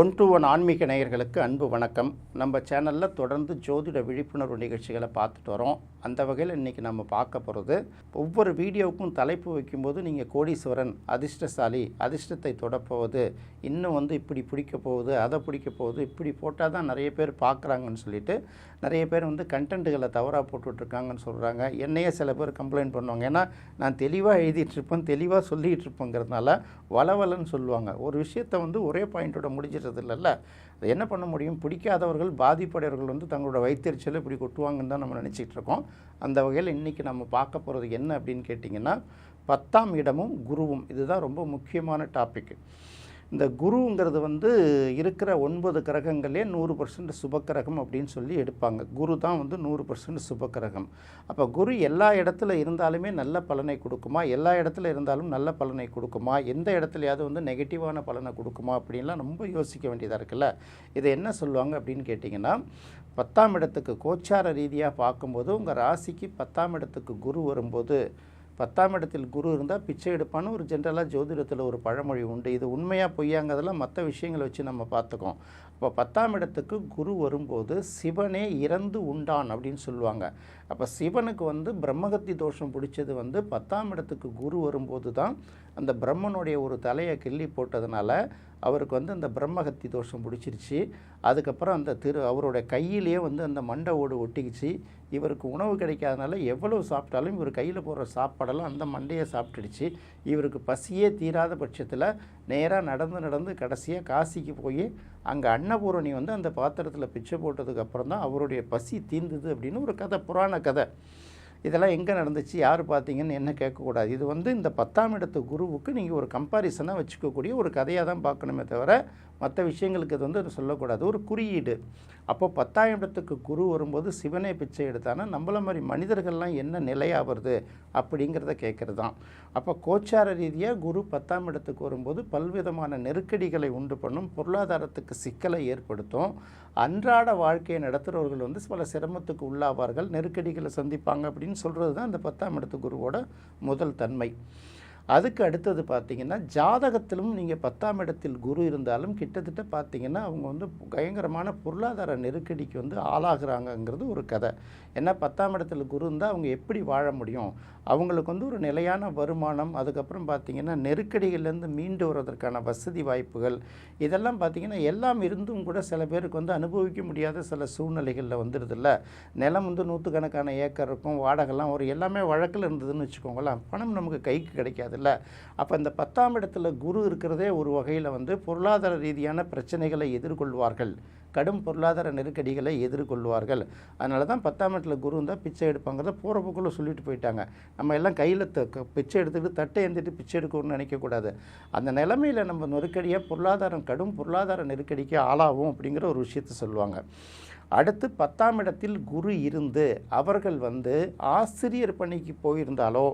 One to one ஆன்மீக நேயர்களுக்கு அன்பு வணக்கம். நம்ம சேனலில் தொடர்ந்து ஜோதிட விழிப்புணர்வு நிகழ்ச்சிகளை பார்த்துட்டு வரோம். அந்த வகையில் இன்றைக்கி நம்ம பார்க்க போகிறது ஒவ்வொரு வீடியோவுக்கும் தலைப்பு வைக்கும்போது நீங்கள் கோடீஸ்வரன் அதிர்ஷ்டசாலி அதிர்ஷ்டத்தை தொடப்போவது இன்னும் வந்து இப்படி பிடிக்க போகுது அதை பிடிக்க போகுது இப்படி போட்டால் தான் நிறைய பேர் பார்க்குறாங்கன்னு சொல்லிட்டு நிறைய பேர் வந்து கண்டென்ட்டுகளை தவறாக போட்டுட்ருக்காங்கன்னு சொல்கிறாங்க என்னையே சில பேர் கம்ப்ளைண்ட் பண்ணுவாங்க. ஏன்னா நான் தெளிவாக எழுதிட்டு இருப்பேன் தெளிவாக சொல்லிகிட்டு இருப்பேங்கிறதுனால வளவலன்னு சொல்லுவாங்க. ஒரு விஷயத்தை வந்து ஒரே பாயிண்ட்டோட முடிஞ்சிருக்கு இல்லைல்ல அது என்ன பண்ண முடியும்? பிடிக்காதவர்கள் பாதிப்படையவர்கள் வந்து தங்களோட வைத்தறிச்சலை இப்படி கொட்டுவாங்கன்னு தான் நம்ம நினச்சிட்டு இருக்கோம். அந்த வகையில் இன்றைக்கி நம்ம பார்க்க போகிறது என்ன அப்படின்னு கேட்டிங்கன்னா பத்தாம் இடமும் குருவும். இதுதான் ரொம்ப முக்கியமான டாபிக் இந்த குருங்கிறது வந்து இருக்கிற ஒன்பது கிரகங்களே நூறு பர்சன்ட் சுபக்கிரகம் அப்படின்னு சொல்லி எடுப்பாங்க. குரு தான் வந்து நூறு பர்சன்ட் சுபக்கிரகம். அப்போ குரு எல்லா இடத்துல இருந்தாலுமே நல்ல பலனை கொடுக்குமா? எல்லா இடத்துல இருந்தாலும் நல்ல பலனை கொடுக்குமா? எந்த இடத்துலையாவது வந்து நெகட்டிவான பலனை கொடுக்குமா? அப்படின்லாம் ரொம்ப யோசிக்க வேண்டியதாக இருக்குல்ல? இதை என்ன சொல்லுவாங்க அப்படின்னு கேட்டிங்கன்னா பத்தாம் இடத்துக்கு கோச்சார ரீதியாக பார்க்கும்போது உங்கள் ராசிக்கு பத்தாம் இடத்துக்கு குரு வரும்போது பத்தாம் இடத்தில் குரு இருந்தால் பிச்சை எடுப்பான்னு ஒரு ஜென்ரலாக ஜோதிடத்தில் ஒரு பழமொழி உண்டு. இது உண்மையாக பொய்யாங்கிறதெல்லாம் மற்ற விஷயங்களை வச்சு நம்ம பார்த்துக்கோம். அப்போ பத்தாம் இடத்துக்கு குரு வரும்போது சிவனே இறந்து உண்டான் அப்படின்னு சொல்லுவாங்க. அப்போ சிவனுக்கு வந்து பிரம்மகத்தி தோஷம் பிடிச்சது வந்து பத்தாம் இடத்துக்கு குரு வரும்போது தான் அந்த பிரம்மனுடைய ஒரு தலையை கிள்ளி போட்டதுனால அவருக்கு வந்து அந்த பிரம்மகத்தி தோஷம் பிடிச்சிருச்சு. அதுக்கப்புறம் அந்த திரு அவருடைய கையிலேயே வந்து அந்த மண்டை ஓடு ஒட்டிக்கிச்சு. இவருக்கு உணவு கிடைக்காதனால எவ்வளவு சாப்பிட்டாலும் இவர் கையில் போடுற சாப்பாடெல்லாம் அந்த மண்டையை சாப்பிட்டுடுச்சு. இவருக்கு பசியே தீராத பட்சத்தில் நேராக நடந்து நடந்து கடைசியாக காசிக்கு போய் அங்கே அன்னபூரணி வந்து அந்த பாத்திரத்தில் பிச்சை போட்டதுக்கு அப்புறம் தான் அவருடைய பசி தீர்ந்தது அப்படின்னு ஒரு கதை புராண கதை. இதெல்லாம் எங்கே நடந்துச்சு? யார் பார்த்தீங்கன்னு என்ன கேட்கக்கூடாது. இது வந்து இந்த பத்தாம் இடத்து குருவுக்கு நீங்கள் ஒரு கம்பாரிசனாக வச்சுக்கக்கூடிய ஒரு கதையாக தான் பார்க்கணுமே தவிர மற்ற விஷயங்களுக்கு இது வந்து அது சொல்லக்கூடாது. ஒரு குறியீடு. அப்போ பத்தாம் இடத்துக்கு குரு வரும்போது சிவனே பிச்சை எடுத்தானா நம்மள மாதிரி மனிதர்கள்லாம் என்ன நிலையாகிறது அப்படிங்கிறத கேட்குறது தான். அப்போ கோச்சார ரீதியாக குரு பத்தாம் இடத்துக்கு வரும்போது பல்விதமான நெருக்கடிகளை உண்டு பண்ணும் பொருளாதாரத்துக்கு சிக்கலை ஏற்படுத்தும். அன்றாட வாழ்க்கையை நடத்துகிறவர்கள் வந்து பல சிரமத்துக்கு உள்ளாவார்கள் நெருக்கடிகளை சந்திப்பாங்க அப்படின்னு சொல்கிறது தான் இந்த பத்தாம் இடத்து குருவோட முதல் தன்மை. அதுக்கு அடுத்தது பார்த்தீங்கன்னா ஜாதகத்திலும் நீங்கள் பத்தாம் இடத்தில் குரு இருந்தாலும் கிட்டத்தட்ட பார்த்தீங்கன்னா அவங்க வந்து பயங்கரமான பொருளாதார நெருக்கடிக்கு வந்து ஆளாகிறாங்கங்கிறது ஒரு கதை. ஏன்னா பத்தாம் இடத்துல குரு இருந்தால் அவங்க எப்படி வாழ முடியும்? அவங்களுக்கு வந்து ஒரு நிலையான வருமானம் அதுக்கப்புறம் பார்த்தீங்கன்னா நெருக்கடிகள்லேருந்து மீண்டு வருவதற்கான வசதி வாய்ப்புகள். இதெல்லாம் பார்த்தீங்கன்னா எல்லாம் இருந்தும் கூட சில பேருக்கு வந்து அனுபவிக்க முடியாத சில சூழ்நிலைகளில் வந்துடுதில்ல. நிலம் வந்து நூற்றுக்கணக்கான ஏக்கர் இருக்கும் வாடகைலாம் ஒரு எல்லாமே வழக்கில் இருந்ததுன்னு வச்சுக்கோங்களேன். பணம் நமக்கு கைக்கு கிடைக்காது. கிடைக்காதுல்ல அப்போ இந்த பத்தாம் இடத்துல குரு இருக்கிறதே ஒரு வகையில் வந்து பொருளாதார ரீதியான பிரச்சனைகளை எதிர்கொள்வார்கள். கடும் பொருளாதார நெருக்கடிகளை எதிர்கொள்வார்கள். அதனால தான் பத்தாம் இடத்துல குரு இருந்தால் பிச்சை எடுப்பாங்கிறத போகிற சொல்லிட்டு போயிட்டாங்க. நம்ம எல்லாம் கையில் த பிச்சை எடுத்துகிட்டு தட்டை எழுந்துட்டு பிச்சை எடுக்கணும்னு நினைக்கக்கூடாது. அந்த நிலைமையில் நம்ம நெருக்கடியாக பொருளாதாரம் கடும் பொருளாதார நெருக்கடிக்கு ஆளாகும் அப்படிங்கிற ஒரு விஷயத்த சொல்லுவாங்க. அடுத்து பத்தாம் இடத்தில் குரு இருந்து அவர்கள் வந்து ஆசிரியர் பணிக்கு போயிருந்தாலோ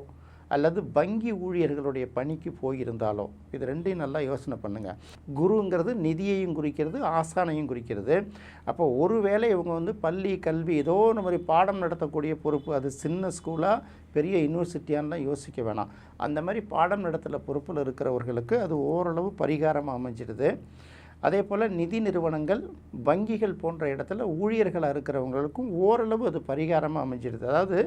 அல்லது வங்கி ஊழியர்களுடைய பணிக்கு போயிருந்தாலோ இது ரெண்டையும் நல்லா யோசனை பண்ணுங்கள் குருங்கிறது நிதியையும் குறிக்கிறது ஆசானையும் குறிக்கிறது. அப்போ ஒருவேளை இவங்க வந்து பள்ளி கல்வி ஏதோ ஒரு மாதிரி பாடம் நடத்தக்கூடிய பொறுப்பு அது சின்ன ஸ்கூலாக பெரிய யூனிவர்சிட்டியான்லாம் யோசிக்க வேணாம். அந்த மாதிரி பாடம் நடத்தல பொறுப்பில் இருக்கிறவர்களுக்கு அது ஓரளவு பரிகாரமாக அமைஞ்சிடுது. அதே போல் நிதி நிறுவனங்கள் வங்கிகள் போன்ற இடத்துல ஊழியர்களாக இருக்கிறவங்களுக்கும் ஓரளவு அது பரிகாரமாக அமைஞ்சிடுது அதாவது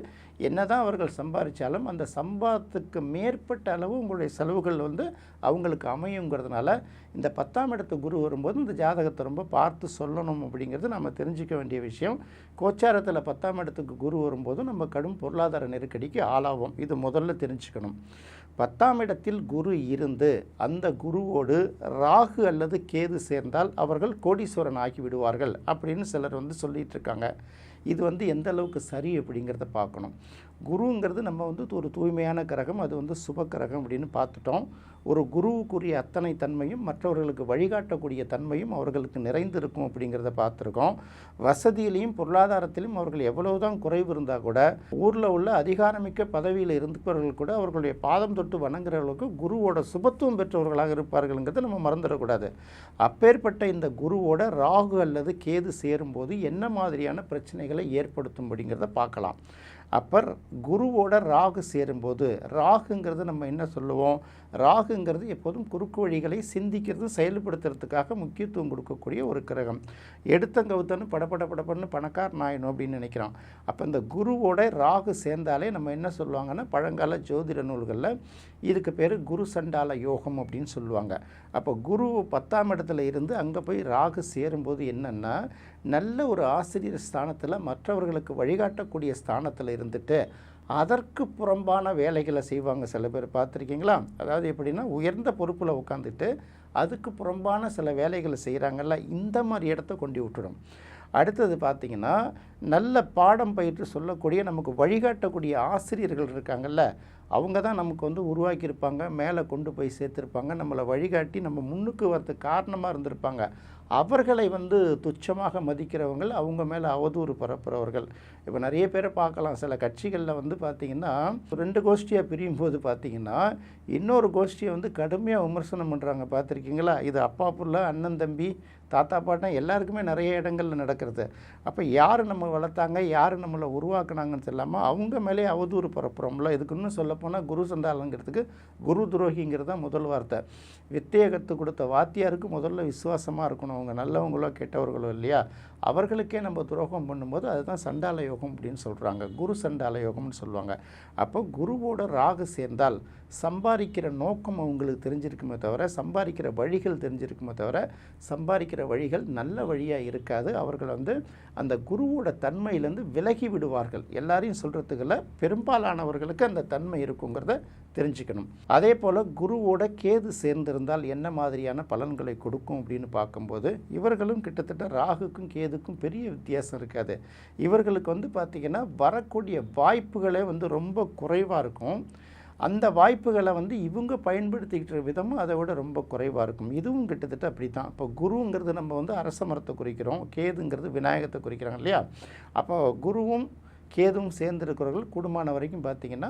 என்னதான் அவர்கள் சம்பாதிச்சாலும் அந்த சம்பாதத்துக்கு மேற்பட்ட அளவு உங்களுடைய செலவுகள் வந்து அவங்களுக்கு அமையுங்கிறதுனால இந்த பத்தாம் இடத்து குரு வரும்போது இந்த ஜாதகத்தை ரொம்ப பார்த்து சொல்லணும் அப்படிங்கிறது நம்ம தெரிஞ்சுக்க வேண்டிய விஷயம். கோச்சாரத்தில் பத்தாம் இடத்துக்கு குரு வரும்போது நம்ம கடும் பொருளாதார நெருக்கடிக்கு ஆளாவோம். இது முதல்ல தெரிஞ்சுக்கணும். பத்தாம் இடத்தில் குரு இருந்து அந்த குருவோடு ராகு அல்லது கேது சேர்ந்தால் அவர்கள் கோடீஸ்வரன் ஆகிவிடுவார்கள் அப்படின்னு சிலர் வந்து சொல்லிகிட்டு இருக்காங்க. இது வந்து எந்த அளவுக்கு சரி அப்படிங்கிறத பார்க்கணும். குருங்கிறது நம்ம வந்து ஒரு தூய்மையான கிரகம் அது வந்து சுப கிரகம் அப்படின்னு பார்த்துட்டோம். ஒரு குருவுக்குரிய அத்தனை தன்மையும் மற்றவர்களுக்கு வழிகாட்டக்கூடிய தன்மையும் அவர்களுக்கு நிறைந்திருக்கும் அப்படிங்கிறத பார்த்துருக்கோம். வசதியிலையும் பொருளாதாரத்திலும் அவர்கள் எவ்வளவுதான் குறைவு இருந்தால் கூட ஊரில் உள்ள அதிகாரமிக்க பதவியில் இருந்தவர்கள் கூட அவர்களுடைய பாதம் தொட்டு வணங்குறவர்களுக்கு குருவோட சுபத்துவம் பெற்றவர்களாக இருப்பார்கள்ங்கிறத நம்ம மறந்துடக்கூடாது. அப்பேற்பட்ட இந்த குருவோட ராகு அல்லது கேது சேரும்போது என்ன மாதிரியான பிரச்சனைகளை ஏற்படுத்தும் அப்படிங்கிறத பார்க்கலாம். அப்போ குருவோட ராகு சேரும்போது ராகுங்கிறது நம்ம என்ன சொல்லுவோம்? ராகுங்கிறது எப்போதும் குறுக்கு வழிகளை சிந்திக்கிறது செயல்படுத்துறதுக்காக முக்கியத்துவம் கொடுக்கக்கூடிய ஒரு கிரகம். எடுத்தங்கவுத்தன்னு படப்பட படப்படன்னு பணக்காரன் நாயணும் அப்படின்னு நினைக்கிறான். அப்போ இந்த குருவோட ராகு சேர்ந்தாலே நம்ம என்ன சொல்லுவாங்கன்னா பழங்கால ஜோதிட நூல்களில் இதுக்கு பேர் குரு சண்டால யோகம் அப்படின்னு சொல்லுவாங்க. அப்போ குரு பத்தாம் இடத்துல இருந்து அங்கே போய் ராகு சேரும்போது என்னென்னா நல்ல ஒரு ஆசிரியர் ஸ்தானத்தில் மற்றவர்களுக்கு வழிகாட்டக்கூடிய ஸ்தானத்தில் இருந்து இருந்துட்டு அதற்கு புறம்பான வேலைகளை செய்வாங்க சில பேர். பார்த்துருக்கீங்களா? அதாவது எப்படின்னா உயர்ந்த பொறுப்பில் உட்காந்துட்டு அதுக்கு புறம்பான சில வேலைகளை செய்கிறாங்கல்ல இந்த மாதிரி இடத்த கொண்டு விட்டுடும். அடுத்தது பார்த்திங்கன்னா நல்ல பாடம் பயிற்று சொல்லக்கூடிய நமக்கு வழிகாட்டக்கூடிய ஆசிரியர்கள் இருக்காங்கல்ல அவங்க தான் நமக்கு வந்து உருவாக்கியிருப்பாங்க மேலே கொண்டு போய் சேர்த்துருப்பாங்க நம்மளை வழிகாட்டி நம்ம முன்னுக்கு வரதுக்கு காரணமாக இருந்திருப்பாங்க. அவர்களை வந்து துச்சமாக மதிக்கிறவங்கள் அவங்க மேலே அவதூறு பரப்புகிறவர்கள் இப்போ நிறைய பேரை பார்க்கலாம். சில கட்சிகளில் வந்து பார்த்திங்கன்னா ரெண்டு கோஷ்டியாக பிரியும் போது பார்த்திங்கன்னா இன்னொரு கோஷ்டியை வந்து கடுமையாக விமர்சனம் பண்ணுறாங்க. பார்த்துருக்கீங்களா? இது அப்பா புள்ள அண்ணன் தம்பி தாத்தா பாட்டா எல்லாருக்குமே நிறைய இடங்களில் நடக்கிறது. அப்போ யார் நம்ம வளர்த்தாங்க? யார் நம்மளை உருவாக்குனாங்கன்னு சொல்லாமல் அவங்க மேலே அவதூறு பரப்புகிறோம்ல இதுக்குன்னு சொல்ல போனால் குரு சண்டாலங்கிறதுக்கு குரு துரோகிங்கிறது தான் முதல் வார்த்தை. வித்தையை கற்றுக் கொடுத்த வாத்தியாருக்கு முதல்ல விசுவாசமாக இருக்கணும். அவங்க நல்லவங்களோ கெட்டவர்களோ இல்லையா? அவர்களுக்கே நம்ம துரோகம் பண்ணும்போது அதுதான் சண்டால யோகம் அப்படின்னு சொல்கிறாங்க குரு சண்டால யோகம்னு சொல்லுவாங்க. அப்போ குருவோட ராகு சேர்ந்தால் சம்பாதிக்கிற நோக்கம் அவங்களுக்கு தெரிஞ்சிருக்குமே தவிர சம்பாதிக்கிற வழிகள் தெரிஞ்சிருக்குமே தவிர சம்பாதிக்கிற வழிகள் நல்ல வழியாக இருக்காது. அவர்கள் வந்து அந்த குருவோட தன்மையிலேருந்து விலகி விடுவார்கள். எல்லாரையும் சொல்கிறதுக்குள்ள பெரும்பாலானவர்களுக்கு அந்த தன்மை இருக்குங்கிறத தெரிஞ்சுக்கணும். அதே போல் குருவோட கேது சேர்ந்திருந்தால் என்ன மாதிரியான பலன்களை கொடுக்கும் அப்படின்னு பார்க்கும்போது இவர்களும் கிட்டத்தட்ட ராகுக்கும் கேதுக்கும் பெரிய வித்தியாசம் இருக்காது. இவர்களுக்கு வந்து பார்த்திங்கன்னா வரக்கூடிய வாய்ப்புகளே வந்து ரொம்ப குறைவாக இருக்கும். அந்த வாய்ப்புகளை வந்து இவங்க பயன்படுத்திக்கிட்ட விதமும் அதை விட ரொம்ப குறைவாக இருக்கும். இதுவும் கிட்டத்தட்ட அப்படி தான் இப்போ குருங்கிறது நம்ம வந்து அரச மரத்தை குறிக்கிறோம் கேதுங்கிறது விநாயகத்தை குறிக்கிறாங்க இல்லையா? அப்போ குருவும் கேதுவும் சேர்ந்திருக்கிறவர்கள் கூடுமான வரைக்கும் பார்த்திங்கன்னா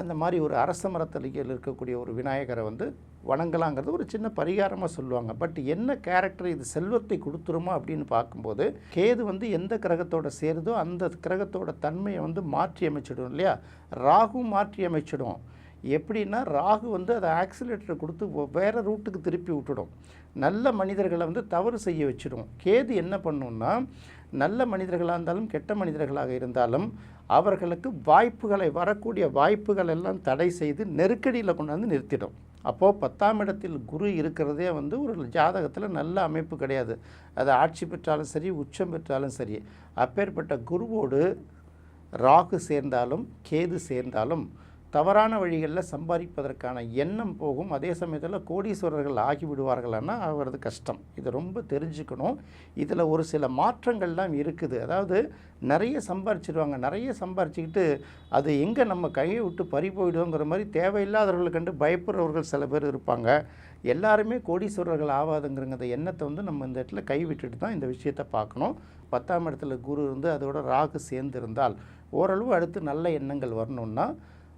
அந்த மாதிரி ஒரு அரச மரத்தலிகையில் இருக்கக்கூடிய ஒரு விநாயகரை வந்து வணங்கலாங்கிறது ஒரு சின்ன பரிகாரமாக சொல்லுவாங்க. பட் என்ன கேரக்டர் இது செல்வத்தை கொடுத்துருமா அப்படின்னு பார்க்கும்போது கேது வந்து எந்த கிரகத்தோட சேருதோ அந்த கிரகத்தோட தன்மையை வந்து மாற்றி அமைச்சிடும் இல்லையா? ராகு மாற்றி அமைச்சிடும். எப்படின்னா ராகு வந்து அதை ஆக்சிலேட்டரை கொடுத்து வேறு ரூட்டுக்கு திருப்பி விட்டுடும். நல்ல மனிதர்களை வந்து தவறு செய்ய வச்சிடும். கேது என்ன பண்ணுன்னா நல்ல மனிதர்களாக இருந்தாலும் கெட்ட மனிதர்களாக இருந்தாலும் அவர்களுக்கு வாய்ப்புகளை வரக்கூடிய வாய்ப்புகள் எல்லாம் தடை செய்து நெருக்கடியில் கொண்டாந்து நிறுத்திடும். அப்போது பத்தாம் இடத்தில் குரு இருக்கிறதே வந்து ஒரு ஜாதகத்தில் நல்ல அமைப்பு கிடையாது. அது ஆட்சி பெற்றாலும் சரி உச்சம் பெற்றாலும் சரி. அப்பேற்பட்ட குருவோடு ராகு சேர்ந்தாலும் கேது சேர்ந்தாலும் தவறான வழிகளில் சம்பாதிப்பதற்கான எண்ணம் போகும். அதே சமயத்தில் கோடீஸ்வரர்கள் ஆகிவிடுவார்கள்னா அவரது கஷ்டம். இது ரொம்ப தெரிஞ்சுக்கணும். இதில் ஒரு சில மாற்றங்கள்லாம் இருக்குது. அதாவது நிறைய சம்பாரிச்சிடுவாங்க நிறைய சம்பாரிச்சுக்கிட்டு அது எங்கே நம்ம கையை விட்டு பறி போயிடுவோங்கிற மாதிரி தேவையில்லாதவர்களை கண்டு பயப்படுறவர்கள் சில பேர் இருப்பாங்க. எல்லாருமே கோடீஸ்வரர்கள் ஆகாதுங்கிறத எண்ணத்தை வந்து நம்ம இந்த இடத்துல கைவிட்டுட்டு தான் இந்த விஷயத்தை பார்க்கணும். பத்தாம் இடத்துல குரு இருந்து அதோட ராகு சேர்ந்து இருந்தால் ஓரளவு அடுத்து நல்ல எண்ணங்கள் வரணுன்னா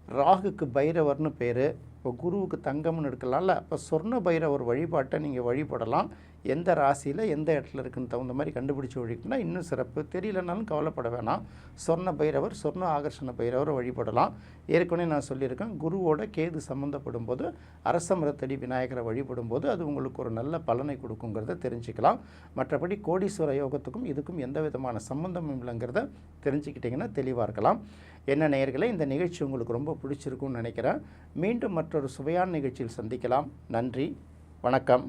ராகுக்கு பைரவர்னு பேர் இப்போ குருவுக்கு தங்கம்னு எடுக்கலாம்ல அப்போ சொர்ண பைரவர் வழிபாட்டை நீங்கள் வழிபடலாம். எந்த ராசியில் எந்த இடத்துல இருக்குன்னு தகுந்த மாதிரி கண்டுபிடிச்சி வழிக்கினா இன்னும் சிறப்பு. தெரியலனாலும் கவலைப்பட வேணாம். சொர்ண பைரவர் சொர்ண ஆகர்ஷண பைரவரை வழிபடலாம். ஏற்கனவே நான் சொல்லியிருக்கேன் குருவோட கேது சம்மந்தப்படும் போது அரச மரத்தடி விநாயகரை வழிபடும் போது அது உங்களுக்கு ஒரு நல்ல பலனை கொடுக்குங்கிறத தெரிஞ்சுக்கலாம். மற்றபடி கோடீஸ்வர யோகத்துக்கும் இதுக்கும் எந்த விதமான சம்பந்தமும் இல்லைங்கிறத தெரிஞ்சுக்கிட்டிங்கன்னா தெளிவாக இருக்கலாம். என்ன நேயர்களே இந்த நிகழ்ச்சி உங்களுக்கு ரொம்ப பிடிச்சிருக்கும்னு நினைக்கிறேன். மீண்டும் மற்றொரு சுவையான நிகழ்ச்சியில் சந்திக்கலாம். நன்றி வணக்கம்.